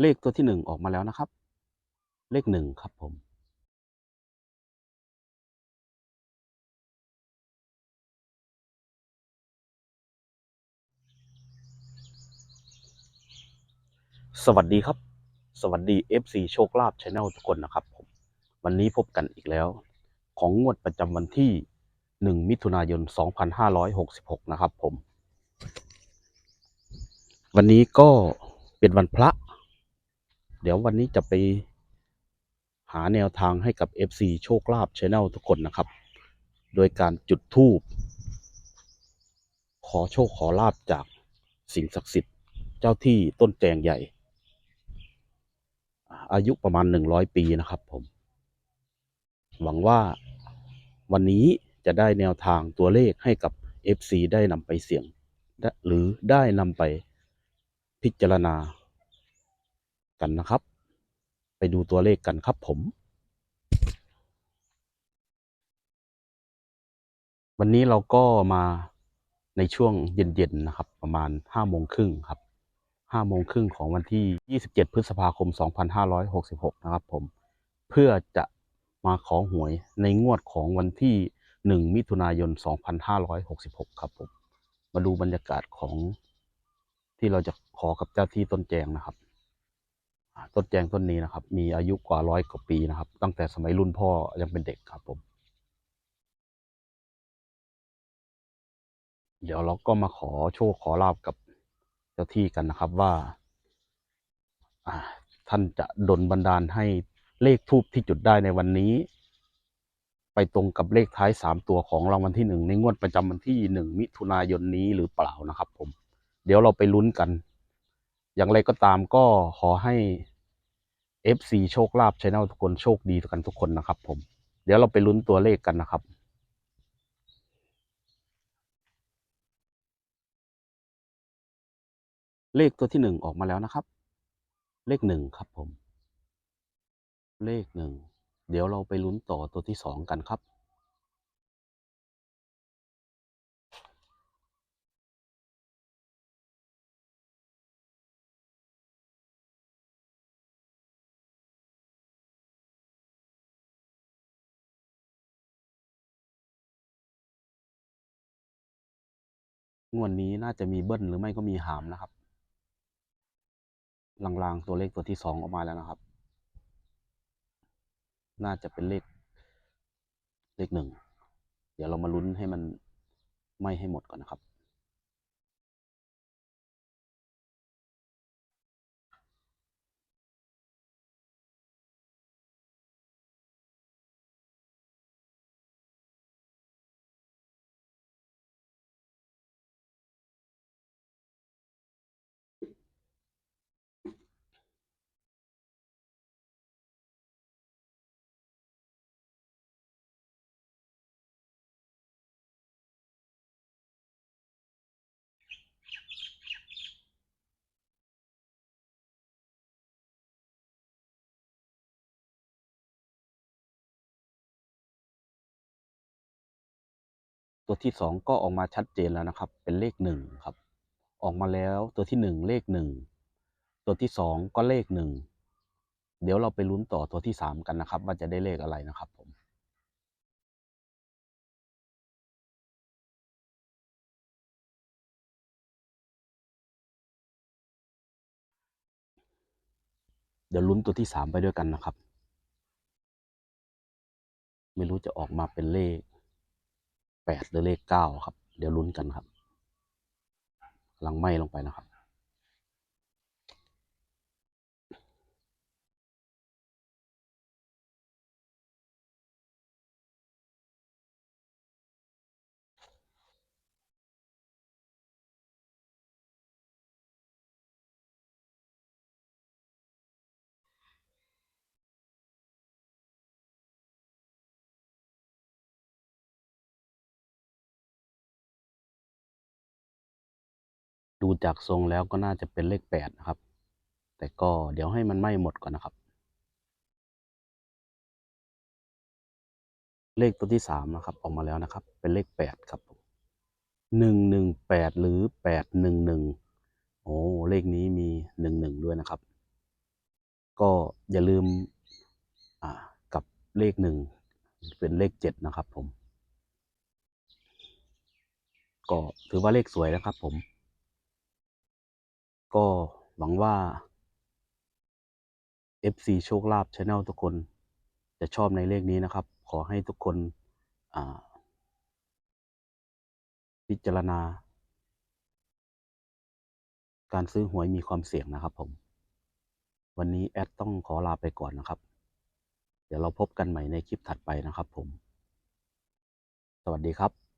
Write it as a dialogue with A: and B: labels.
A: เลขตัวที่หนึ่งออกมาแล้วนะครับ เลขหนึ่งครับผมสวัสดีครับ สวัสดี FC โชคลาภชาแนลทุกคนนะครับผมวันนี้พบกันอีกแล้ว ของงวดประจำวันที่ 1 มิถุนายน 2566 นะครับผม วันนี้ก็เป็นวันพระ เดี๋ยววันนี้จะไปหาแนวทางให้กับ FC โชคลาภชาแนลทุกคนนะครับ โดยการจุดธูป ขอโชคขอลาบจากสิ่งศักดิ์สิทธิ์เจ้าที่ต้นแจงใหญ่ อายุประมาณหนึ่งร้อยปีนะครับผม หวังว่าวันนี้จะได้แนวทางตัวเลขให้กับ FC ได้นำไปเสี่ยง หรือได้นำไปพิจารณา กันนะครับ ไปดูตัวเลขกันครับผม วันนี้เราก็มาในช่วงเย็นๆนะครับ ประมาณห้าโมงครึ่งครับห้าโมงครึ่งของวันที่ 27 พฤษภาคม 2566 นะครับผม เพื่อจะมาขอหวยในงวดของวันที่ 1 มิถุนายน 2566 ครับผม มาดูบรรยากาศของที่เราจะขอกับเจ้าที่ต้นแจงนะครับ ต้นแจงต้นนี้นะครับ มีอายุกว่าร้อยกว่าปีนะครับ ตั้งแต่สมัยรุ่นพ่อยังเป็นเด็กครับผม เดี๋ยวเราก็มาขอโชคขอลาบกับเจ้าที่กันนะครับว่าท่านจะดลบันดาลให้เลขทูบที่จุดได้ในวันนี้ ไปตรงกับเลขท้ายสามตัวของรางวัลที่หนึ่งในงวดประจำวันที่หนึ่งมิถุนายนนี้หรือเปล่านะครับ ผม เดี๋ยวเราไปลุ้นกัน อย่างไรก็ตามก็ขอให้ FC โชคลาภช anel ทุกคนโชคดีกันทุกคนนะครับ ผม เดี๋ยวเราไปลุ้นตัวเลขกันนะครับเลขตัวที่หนึ่งออกมาแล้วนะครับ เลขหนึ่งครับผม เลขหนึ่ง เดี๋ยวเราไปลุ้นต่อตัวที่สองกันครับ งวดนี้น่าจะมีเบิ้ลหรือไม่ก็มีหามนะครับ ลางๆตัวเลขตัวที่สองออกมาแล้วนะครับ น่าจะเป็นเลขเลขหนึ่ง เดี๋ยวเรามาลุ้นให้มันไม่ให้หมดก่อนนะครับ ตัวที่สองก็ออกมาชัดเจนแล้วนะครับ เป็นเลขหนึ่งครับ ออกมาแล้วตัวที่หนึ่งเลขหนึ่งตัวที่สองก็เลขหนึ่งเดี๋ยวเราไปลุ้นต่อตัวที่สามกันนะครับ ว่าจะได้เลขอะไรนะครับผมเดี๋ยวลุ้นตัวที่สามไปด้วยกันนะครับ ไม่รู้จะออกมาเป็นเลข แปดหรือเลขเก้าครับ เดี๋ยวลุ้นกันครับกำลังไหม้ลงไปนะครับ ดูจากทรงแล้วก็น่าจะเป็นเลขแปดนะครับ แต่ก็เดี๋ยวให้มันไหม้หมดก่อนนะครับ เลขตัวที่สามนะครับ ออกมาแล้วนะครับ เป็นเลขแปดครับหนึ่งหนึ่งแปดหรือแปดหนึ่งหนึ่งโอ้เลขนี้มีหนึ่งหนึ่งด้วยนะครับ ก็อย่าลืมกับเลขหนึ่งเป็นเลขเจ็ดนะครับผม ก็ถือว่าเลขสวยนะครับผม ก็หวังว่า FC โชคลาภช n แนลทุกคนจะชอบในเลขนี้นะครับ ขอให้ทุกคนพิจารณา การซื้อหวยมีความเสี่ยงนะครับผม วันนี้แอดต้องขอลาไปก่อนนะครับ เดี๋ยวเราพบกันใหม่ในคลิปถัดไปนะครับผม สวัสดีครับ